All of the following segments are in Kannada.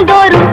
நாள்தோறும்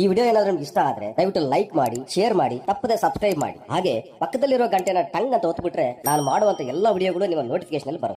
ಈ ವಿಡಿಯೋ ಏನಾದ್ರೂ ನಿಮ್ಗೆ ಇಷ್ಟ ಆದ್ರೆ ದಯವಿಟ್ಟು ಲೈಕ್ ಮಾಡಿ ಶೇರ್ ಮಾಡಿ, ತಪ್ಪದೆ ಸಬ್ಸ್ಕ್ರೈಬ್ ಮಾಡಿ. ಹಾಗೆ ಪಕ್ಕದಲ್ಲಿರೋ ಗಂಟೆನ ಟಂಗ್ ಅಂತ ಒತ್ಬಿಟ್ರೆ ನಾನು ಮಾಡುವಂತ ಎಲ್ಲ ವಿಡಿಯೋಗಳು ನಿಮ್ಮ ನೋಟಿಫಿಕೇಶನ್ ಬರುತ್ತೆ.